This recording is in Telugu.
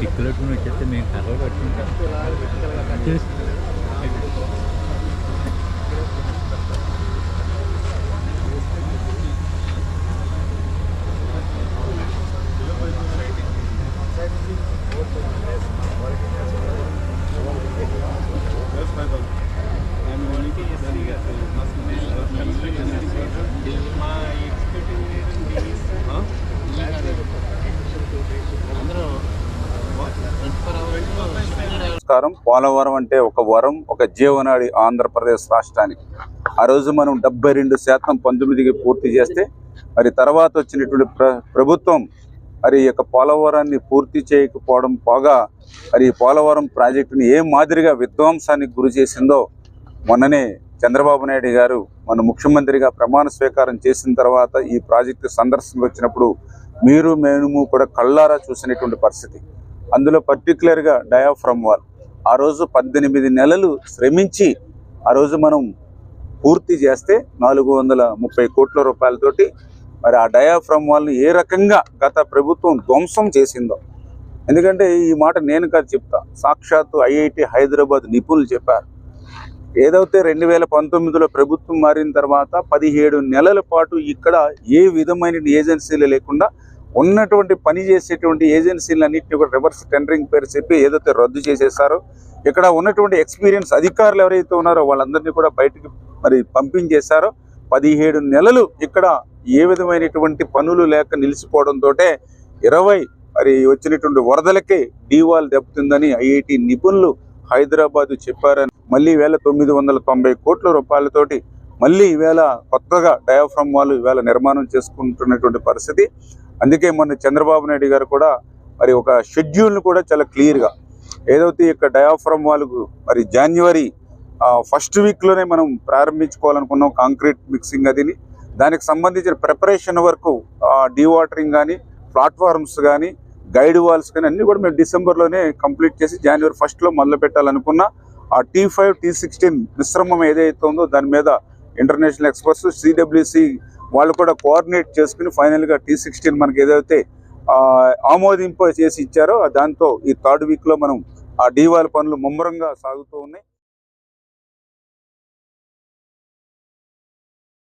టిక్కులట్టుకుని వచ్చేస్తే మేము కలవ పెట్టుకుంటాం నమస్కారం పోలవరం అంటే ఒక వరం ఒక జీవనాడి ఆంధ్రప్రదేశ్ రాష్ట్రానికి. ఆ రోజు మనం డెబ్బై రెండు శాతం పంతొమ్మిదికి పూర్తి చేస్తే మరి తర్వాత వచ్చినటువంటి ప్ర ప్రభుత్వం మరి ఈ యొక్క పోలవరాన్ని పూర్తి చేయకపోవడం పోగా మరి ఈ పోలవరం ప్రాజెక్టుని ఏ మాదిరిగా విధ్వంసానికి గురి చేసిందో మొన్ననే చంద్రబాబు నాయుడు గారు మన ముఖ్యమంత్రిగా ప్రమాణ స్వీకారం చేసిన తర్వాత ఈ ప్రాజెక్టు సందర్శనకు వచ్చినప్పుడు మీరు మేము కూడా కళ్ళారా చూసినటువంటి పరిస్థితి. అందులో పర్టికులర్గా డయాఫ్రమ్ వాల్ ఆ రోజు పద్దెనిమిది నెలలు శ్రమించి ఆ రోజు మనం పూర్తి చేస్తే నాలుగు వందల ముప్పై కోట్ల రూపాయలతోటి మరి ఆ డయాఫ్రమ్ వాళ్ళని ఏ రకంగా గత ప్రభుత్వం ధ్వంసం చేసిందో. ఎందుకంటే ఈ మాట నేను కాదు చెప్తా. సాక్షాత్తు ఐఐటి హైదరాబాద్ నిపుణులు చెప్పారు. ఏదైతే రెండు వేల పంతొమ్మిదిలో ప్రభుత్వం మారిన తర్వాత పదిహేడు నెలల పాటు ఇక్కడ ఏ విధమైన ఏజెన్సీలు లేకుండా ఉన్నటువంటి పని చేసేటువంటి ఏజెన్సీలన్నింటినీ కూడా రివర్స్ టెండరింగ్ పేరు చెప్పి ఏదైతే రద్దు చేసేసారో ఇక్కడ ఉన్నటువంటి ఎక్స్పీరియన్స్ అధికారులు ఎవరైతే ఉన్నారో వాళ్ళందరినీ కూడా బయటకు మరి పంపించేశారో పదిహేడు నెలలు ఇక్కడ ఏ విధమైనటువంటి పనులు లేక నిలిచిపోవడంతో ఇరవై మరి వచ్చినటువంటి వరదలకే డీవాల్ దెబ్బతిందని ఐఐటి నిపుణులు హైదరాబాద్ చెప్పారని మళ్ళీ వేల తొమ్మిది వందల తొంభై కోట్ల రూపాయలతోటి మళ్ళీ ఈవేళ కొత్తగా డయాఫ్రమ్ వాళ్ళు ఈవేళ నిర్మాణం చేసుకుంటున్నటువంటి పరిస్థితి. అందుకే మొన్న చంద్రబాబు నాయుడు గారు కూడా మరి ఒక షెడ్యూల్ను కూడా చాలా క్లియర్గా ఏదైతే ఇక డయాఫ్రమ్ వాళ్ళకు మరి జాన్యువరి ఫస్ట్ వీక్లోనే మనం ప్రారంభించుకోవాలనుకున్నాం కాంక్రీట్ మిక్సింగ్ అదిని. దానికి సంబంధించిన ప్రిపరేషన్ వరకు డీవాటరింగ్ కానీ ప్లాట్ఫార్మ్స్ కానీ గైడ్ వాల్స్ కానీ అన్నీ కూడా మేము డిసెంబర్లోనే కంప్లీట్ చేసి జనవరి ఫస్ట్లో మొదలు పెట్టాలనుకున్న ఆ టీ ఫైవ్ టీ సిక్స్టీన్ మిశ్రమం ఏదైతే ఉందో దాని మీద ఇంటర్నేషనల్ ఎక్స్పర్ట్స్ సిడబ్ల్యూసి వాళ్ళు కూడా కోఆర్డినేట్ చేసుకుని ఫైనల్గా టీ సిక్స్టీన్ మనకి ఏదైతే ఆమోదింప చేసి ఇచ్చారో దాంతో ఈ థర్డ్ వీక్లో మనం ఆ డీవాల్ పనులు ముమ్మరంగా సాగుతూ ఉన్నాయి.